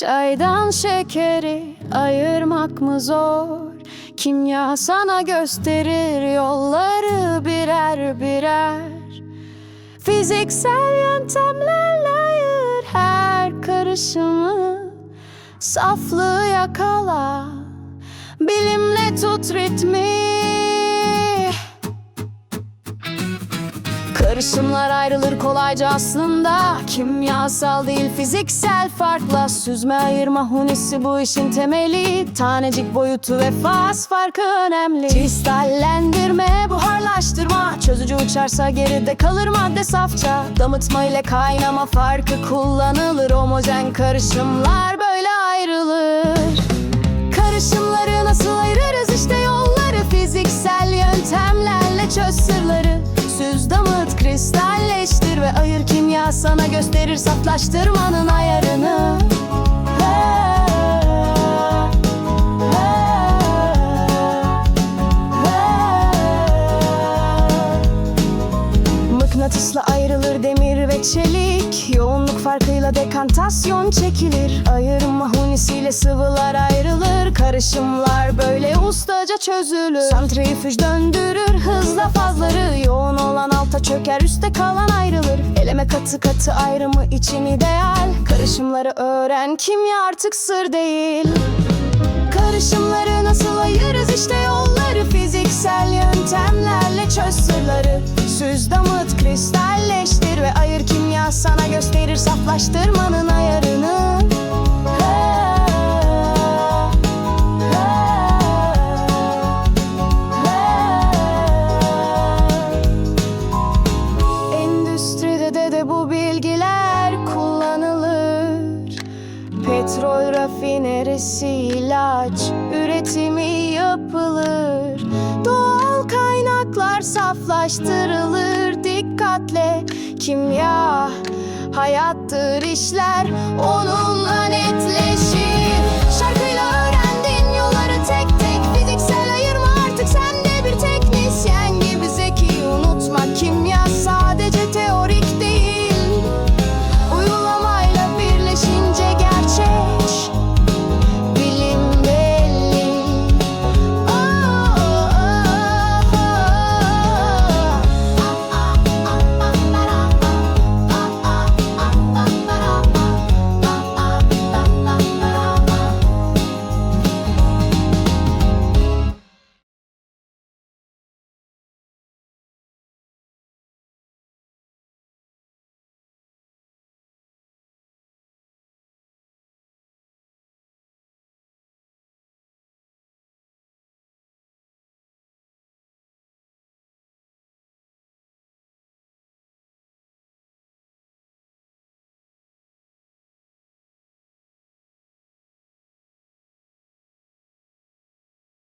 Çaydan şekeri ayırmak mı zor? Kimya sana gösterir yolları birer birer. Fiziksel yöntemlerle ayır her karışımı. Saflığı yakala, bilimle tut ritmi. Karışımlar ayrılır kolayca aslında. Kimyasal değil fiziksel farkla. Süzme ayırma hunisi bu işin temeli. Tanecik boyutu ve faz farkı önemli. Kristallendirme, buharlaştırma. Çözücü uçarsa geride kalır madde safça. Damıtma ile kaynama farkı kullanılır. Homojen karışımlar böyle sana gösterir saflaştırmanın ayarını. Mıknatısla ayrılır demir ve çelik. Yoğunluk farkıyla dekantasyon çekilir. Ayırma hunisiyle sıvılar ayrılır. Karışımlar böyle ustaca çözülür. Santrifüj döndürür hızla fazları. Yoğun olan alta çöker üstte kalan ayrılır. Eleme katı katı ayrımı için ideal. Karışımları öğren kimya artık sır değil. Karışımları nasıl ayırırız işte yolları Fiziksel yöntemlerle çöz sırları. Süz damıt kristalleştir ve ayır kimya sana gösterir saflaştırmanın ayarını Petrol rafinerisi ilaç üretimi yapılır. Doğal kaynaklar saflaştırılır. Dikkatle Kimya hayattır işler onunla netleşir.